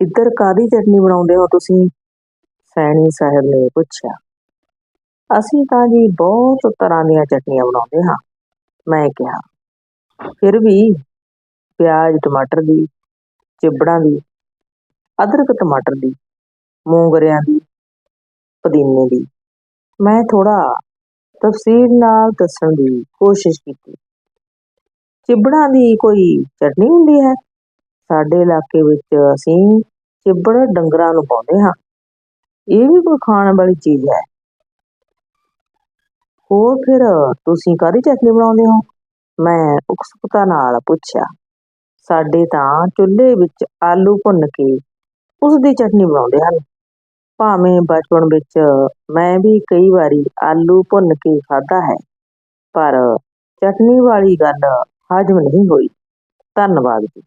ਇੱਧਰ ਕਾਹਦੀ ਚਟਨੀ ਬਣਾਉਂਦੇ ਹੋ ਤੁਸੀਂ? ਸੈਣੀ ਸਾਹਿਬ ਨੇ ਪੁੱਛਿਆ। ਅਸੀਂ ਤਾਂ ਜੀ ਬਹੁਤ ਤਰ੍ਹਾਂ ਦੀਆਂ ਚਟਨੀਆਂ ਬਣਾਉਂਦੇ ਹਾਂ, ਮੈਂ ਕਿਹਾ। ਫਿਰ ਵੀ ਪਿਆਜ਼ ਟਮਾਟਰ ਦੀ, ਚਿਬੜਾਂ ਦੀ, ਅਦਰਕ ਟਮਾਟਰ ਦੀ, ਮੂੰਗਰਿਆਂ ਦੀ, ਪੁਦੀਨੇ ਦੀ। ਮੈਂ ਥੋੜਾ ਤਫਸੀਲ ਨਾਲ ਦੱਸਣ ਦੀ ਕੋਸ਼ਿਸ਼ ਕੀਤੀ। ਚਿਬੜਾਂ ਦੀ ਕੋਈ ਚਟਨੀ ਹੁੰਦੀ ਹੈ? ਸਾਡੇ ਇਲਾਕੇ ਵਿੱਚ ਅਸੀਂ ਚਿੱਬੜ ਡੰਗਰਾਂ ਨੂੰ ਪਾਉਂਦੇ ਹਾਂ। ਇਹ ਵੀ ਕੋਈ ਖਾਣ ਵਾਲੀ ਚੀਜ਼ ਹੈ। ਹੋਰ ਫਿਰ ਤੁਸੀਂ ਕਾਹਦੀ ਚਟਨੀ ਬਣਾਉਂਦੇ ਹੋ? ਮੈਂ ਉਕਸੁਕਤਾ ਨਾਲ ਪੁੱਛਿਆ। ਸਾਡੇ ਤਾਂ ਚੁੱਲ੍ਹੇ ਵਿੱਚ ਆਲੂ ਭੁੰਨ ਕੇ ਉਸ ਦੀ ਚਟਨੀ ਬਣਾਉਂਦੇ ਹਨ। ਭਾਵੇਂ ਬਚਪਨ ਵਿੱਚ ਮੈਂ ਵੀ ਕਈ ਵਾਰੀ ਆਲੂ ਭੁੰਨ ਕੇ ਖਾਧਾ ਹੈ, ਪਰ ਚਟਨੀ ਵਾਲੀ ਗੱਲ ਹਜਮ ਨਹੀਂ ਹੋਈ। ਧੰਨਵਾਦ ਜੀ।